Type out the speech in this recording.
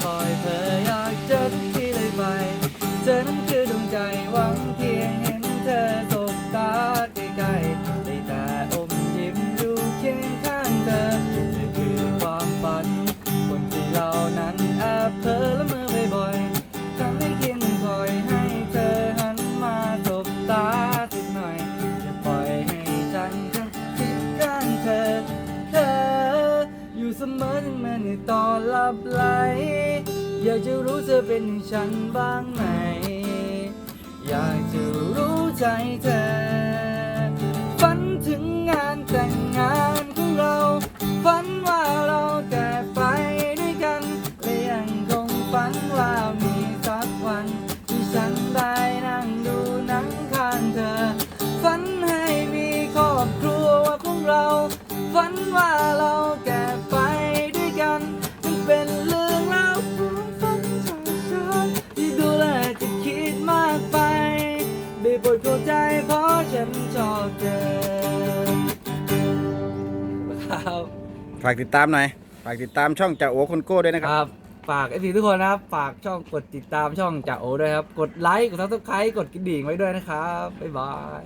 คอยเธออยากเจอทุกทีเลยไป เจอนั้นคือดวงใจหวังเพียง มือนแม้ในตอนหลับไหล อยากจะรู้เธอเป็นอย่างฉันบ้างไหม อยากจะรู้ใจเธอ ฝันถึงงานแต่งงานของเรา ฝันว่าเราแต่ไปด้วยกันและยังคงฝันว่ามี ด้โปรดเข้าใจเพราะฉันชอบเธอครับฝากติดตามหน่อย ฝากติดตามช่องจ่าโอคนโก้ด้วยนะคครับ รับ ฝากไอซีทุกคนนะครับ ฝากช่องกดติดตามช่องจ่าโอด้วยครับ กดไลค์ กดซับสไครต์กดกระดิ่งไว้ด้วยนะครับ บ๊ายบาย